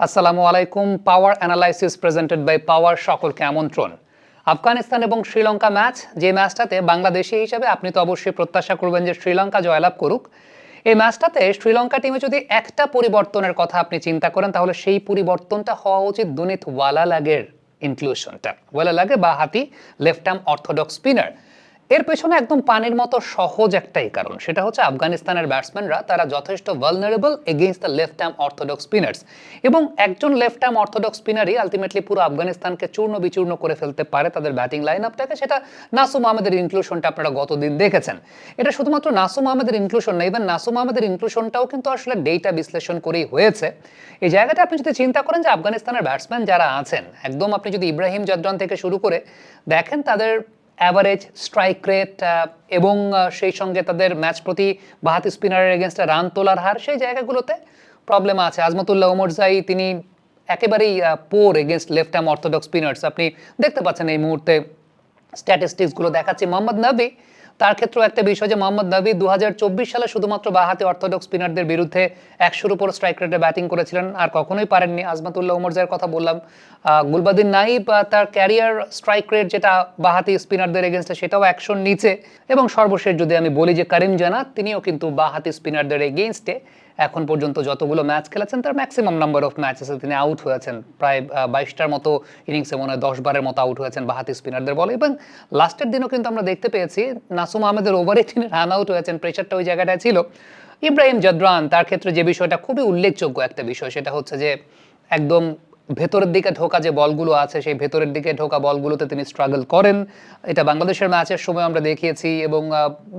আসসালামু আলাইকুম power analysis presented by power সকলকে আমন্ত্রণ। আফগানিস্তান এবং শ্রীলঙ্কা ম্যাচ যে ম্যাচটাতে বাংলাদেশি হিসেবে আপনি তো অবশ্যই প্রত্যাশা করবেন যে শ্রীলঙ্কা জয়লাভ করুক। এই ম্যাচটাতে শ্রীলঙ্কা টিমে যদি একটা পরিবর্তনের কথা আপনি চিন্তা করেন, তাহলে সেই পরিবর্তনটা হওয়া উচিত দুনিত ওয়ালালাগের ইনক্লুশনটা ওয়ালালাগে বা হাতি লেফট আর্ম অর্থোডক্স স্পিনার এর পেছনে একদম পানির মতো সহজ একটাই কারণ। সেটা হচ্ছে আফগানিস্তানের ব্যাটসম্যানরা, তারা যথেষ্ট vulnerable against the left arm orthodox spinners এবং একজন লেফট আর্ম অর্থোডক্স স্পিনারই আলটিমেটলি পুরো আফগানিস্তানকে চূর্ণ বিচূর্ণ করে ফেলতে পারে তাদের ব্যাটিং লাইন আপটাকে সেটা নাসুম আহমেদের ইনক্লুশনটা আপনারা গতদিন দেখেছেন। এটা শুধুমাত্র নাসুম আহমেদের ইনক্লুশন না ইভেন নাসুম আহমেদের ইনক্লুশনটাও কিন্তু আসলে ডেটা বিশ্লেষণ করেই হয়েছে। এই জায়গাটা আপনি যদি চিন্তা করেন যে আফগানিস্তানের ব্যাটসম্যান যারা আছেন, একদম আপনি যদি ইব্রাহিম জাদরান থেকে শুরু করে দেখেন তাদের অ্যাভারেজ স্ট্রাইক রেট এবং সেই সঙ্গে তাদের ম্যাচ প্রতি বাহাতি স্পিনারের এগেনস্টে রান তোলার হার, সেই জায়গাগুলোতে প্রবলেম আছে। আজমতুল্লাহ ওমরজাই তিনি একেবারেই poor against left arm orthodox spinners আপনি দেখতে পাচ্ছেন এই মুহূর্তে স্ট্যাটিস্টিক্সগুলো দেখাচ্ছে। মোহাম্মদ নবী তার ক্ষেত্রেও একটা বিষয় যে মোহাম্মদ নবী দু সালে শুধুমাত্র বাহাতে অর্থোডক্স স্পিনারদের বিরুদ্ধে একশোর উপর স্ট্রাইক রেটে ব্যাটিং করেছিলেন, আর কখনোই পারেননি। আজমাতুল্লাহ উমর জায়ের কথা বললাম। গুলবাদিন নাইব তার ক্যারিয়ার স্ট্রাইক রেট যেটা বাহাতি স্পিনারদের এগেনস্টে সেটাও একশোর নিচে। এবং সর্বশেষ যদি আমি বলি যে করিম জানা তিনিও কিন্তু বাহাতি স্পিনারদের এগেনস্টে এখন পর্যন্ত যতগুলো ম্যাচ খেলেছেন, তার ম্যাক্সিমাম নাম্বার অফ ম্যাচ আছে তিনি আউট হয়েছেন। প্রায় বাইশটার মতো ইনিংসে মনে হয় দশ বারের মতো আউট হয়েছেন বাহাতি স্পিনারদের বলে। এবং লাস্টের দিনও কিন্তু আমরা দেখতে পেয়েছি, নাসুম আহমেদের ওভারে তিনি রান আউট হয়েছেন প্রেশারটা ওই জায়গাটায় ছিল। ইব্রাহিম জাদরান, তার ক্ষেত্রে যে বিষয়টা খুবই উল্লেখযোগ্য একটা বিষয়, সেটা হচ্ছে যে একদম ভেতরের দিকে ঢোকা যে বলগুলো আছে, সেই ভেতরের দিকে ঢোকা বলগুলোতে তিনি স্ট্রাগল করেন। এটা বাংলাদেশের ম্যাচের সময় আমরা দেখিয়েছি এবং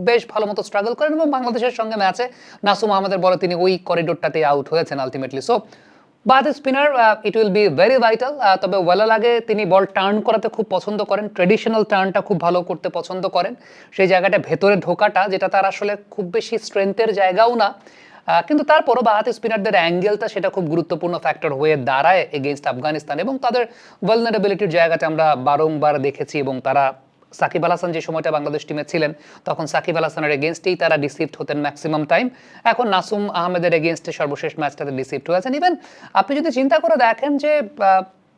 বেশ ভালো মতো স্ট্রাগল করেন এবং বাংলাদেশের সঙ্গে ম্যাচে নাসুম আহমেদের বলে তিনি ওই করিডোরটাতে আউট হয়েছেন আলটিমেটলি সো বাদ spinner it will be very vital তবে ওয়েলার আগে তিনি বল টার্ন করাতে খুব পছন্দ করেন ট্রেডিশনাল টার্নটা খুব ভালো করতে পছন্দ করেন। সেই জায়গাটা ভেতরে ঢোকাটা, যেটা তার আসলে খুব বেশি স্ট্রেংথের জায়গাও না কিন্তু তারপরও বাহাতি স্পিনারদের অ্যাঙ্গেলটা সেটা খুব গুরুত্বপূর্ণ ফ্যাক্টর হয়ে দাঁড়ায় এগেনস্ট আফগানিস্তান এবং তাদের ভালনারেবিলিটির জায়গাটা আমরা বারংবার দেখেছি এবং তারা সাকিব আল হাসান যে সময়টা বাংলাদেশ টিমে ছিলেন, তখন সাকিব আল হাসানের এগেনস্টেই তারা ডিসিভড হতেন ম্যাক্সিমাম টাইম এখন নাসুম আহমেদের এগেনস্টে সর্বশেষ ম্যাচটাতে ডিসিভড হয়েছেন। ইভেন আপনি যদি চিন্তা করে দেখেন যে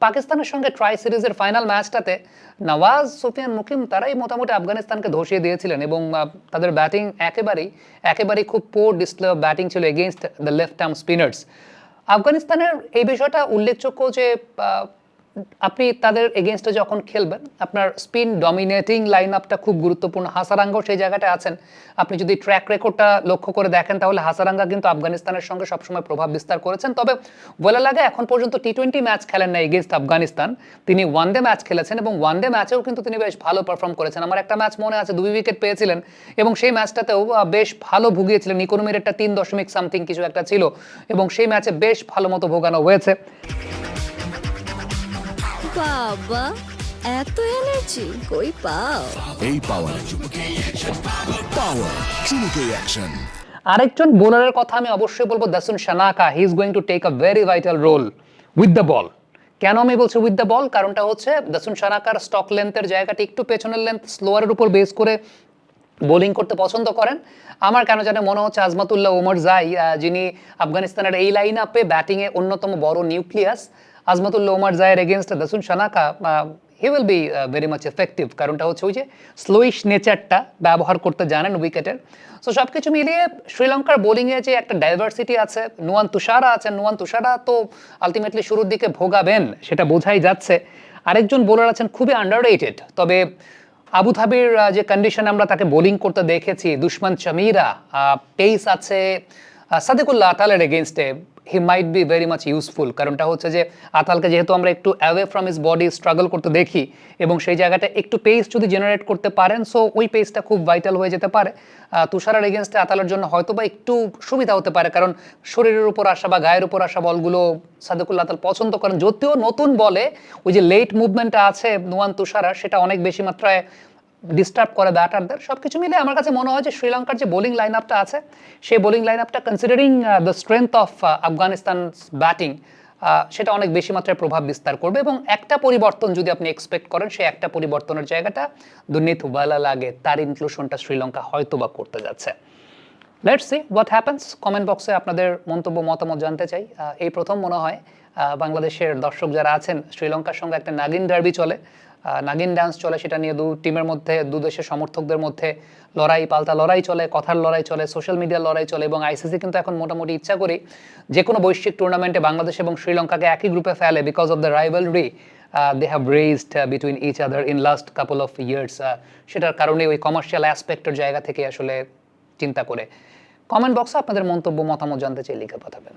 পাকিস্তানের সঙ্গে ট্রাই সিরিজের ফাইনাল ম্যাচটাতে নওয়াজ, সুফিয়ান, মুকিম তারাই মোটামুটি আফগানিস্তানকে ধসিয়ে দিয়েছিলেন এবং তাদের ব্যাটিং একেবারেই একেবারেই খুব পোর ডিসপ্লে ব্যাটিং ছিল against the left arm spinners আফগানিস্তানের এই বিষয়টা উল্লেখযোগ্য যে আপনি তাদের এগেনস্টে যখন খেলবেন, আপনার স্পিন ডমিনেটিং লাইন আপটা খুব গুরুত্বপূর্ণ। হাসারাঙ্গাও সেই জায়গাটায় আছেন। আপনি যদি ট্র্যাক রেকর্ডটা লক্ষ্য করে দেখেন, তাহলে হাসারাঙ্গা কিন্তু আফগানিস্তানের সঙ্গে সবসময় প্রভাব বিস্তার করেছেন। তবে বলে লাগে এখন পর্যন্ত টি টোয়েন্টি ম্যাচ খেলেন না এগেনস্ট আফগানিস্তান। তিনি ওয়ান ডে ম্যাচ খেলেছেন এবং ওয়ান ডে ম্যাচেও কিন্তু তিনি বেশ ভালো পারফর্ম করেছেন। আমার একটা ম্যাচ মনে আছে, দুই উইকেট পেয়েছিলেন এবং সেই ম্যাচটাতেও বেশ ভালো ভুগিয়েছিলেন। ইকোনমির একটা তিন দশমিক সামথিং কিছু একটা ছিল এবং সেই ম্যাচে বেশ ভালো মতো ভোগানো হয়েছে। বাবা এত এনার্জি কই পাও? এই পাওয়ার পাওয়ার চুমুকে অ্যাকশন আরেকজন বোলারের কথা আমি অবশ্যই বলব Dasun Shanaka he is going to take a very vital role with the ball কেন আমি বলছি উইথ দ্য বল কারণটা হচ্ছে দাসুন শানাকার স্টক লেন্থের জায়গাটি একটু পেছনের লেন্থ স্লোয়ারের উপর বেস করে বোলিং করতে পছন্দ করেন। আমার কেন জানে মনে হচ্ছে আজমাতুল্লাহ ওমর জাই যিনি আফগানিস্তানের এই লাইন আপে ব্যাটিংয়ে অন্যতম বড় নিউক্লিয়াস আজমাতুল্লাহ ওমর জায়ের against Dasun Shanaka he will be very much effective কারণটা হচ্ছে ওই যে স্লোইশ নেচারটা ব্যবহার করতে জানেন উইকেটের সো সব কিছু মিলিয়ে শ্রীলঙ্কার বোলিংয়ে যে একটা ডাইভার্সিটি আছে নুয়ান তুষারা আছেন নুয়ান তুষারা তো আলটিমেটলি শুরুর দিকে ভোগাবেন, সেটা বোঝাই যাচ্ছে। আরেকজন বোলার আছেন, খুবই আন্ডার তবে আবু ধাবির যে কন্ডিশন আমরা তাকে বোলিং করতে দেখেছি, দুশ্মন চামিরা পেস আছে সাদিকুল্লাহ আতালের এগেনস্টে he might be very much useful কারণটা হচ্ছে যে আতালকে যেহেতু আমরা একটু away from his body struggle করতে দেখি এবং সেই জায়গাটা একটু পেস যদি জেনারেট করতে পারেন সো ওই পেসটা খুব ভাইটাল হয়ে যেতে পারে। তুষারের এগেনস্টে আতালের জন্য হয়তো বা একটু সুবিধা হতে পারে, কারণ শরীরের উপর আসা বা গায়ের উপর আসা বলগুলো সাদেকুল্লাহ আতাল পছন্দ করেন। যদিও নতুন বলে ওই যে লেট মুভমেন্টটা আছে নুয়ান তুষারার সেটা অনেক বেশি মাত্রায় ডিস্টার্ব করে ব্যাটারদের সব কিছু মিলে আমার কাছে মনে হয় যে শ্রীলঙ্কার যে বোলিং লাইন আপটা আছে, সেই বোলিং লাইন আপটা considering the strength of Afghanistan batting সেটা অনেক বেশি মাত্রায় প্রভাব বিস্তার করবে এবং একটা পরিবর্তন যদি আপনি এক্সপেক্ট করেন, সেই একটা পরিবর্তনের জায়গাটা দুর্নীত লাগে তার ইনক্লুশনটা শ্রীলঙ্কা হয়তো বা করতে যাচ্ছে। Let's see what happens comment বক্সে আপনাদের মন্তব্য, মতামত জানতে চাই। এই প্রথম মনে হয় বাংলাদেশের দর্শক যারা আছেন, শ্রীলঙ্কার সঙ্গে একটা নাগিন ডার্বি চলে। নাগিন ডান্স চলে সেটা নিয়ে দু টিমের মধ্যে, দু দেশের সমর্থকদের মধ্যে লড়াই পাল্টা লড়াই চলে, কথার লড়াই চলে সোশ্যাল মিডিয়ার লড়াই চলে এবং আইসিসি কিন্তু এখন মোটামুটি ইচ্ছা করি যে কোনো বৈশ্বিক টুর্নামেন্টে বাংলাদেশ এবং শ্রীলঙ্কাকে একই গ্রুপে ফেলে because of the rivalry they have raised between each other in last couple of years সেটার কারণে ওই কমার্শিয়াল অ্যাসপেক্টের জায়গা থেকে আসলে চিন্তা করে। কমেন্ট বক্সে আপনাদের মন্তব্য মতামত জানতে চাই লিখে পাঠাবেন।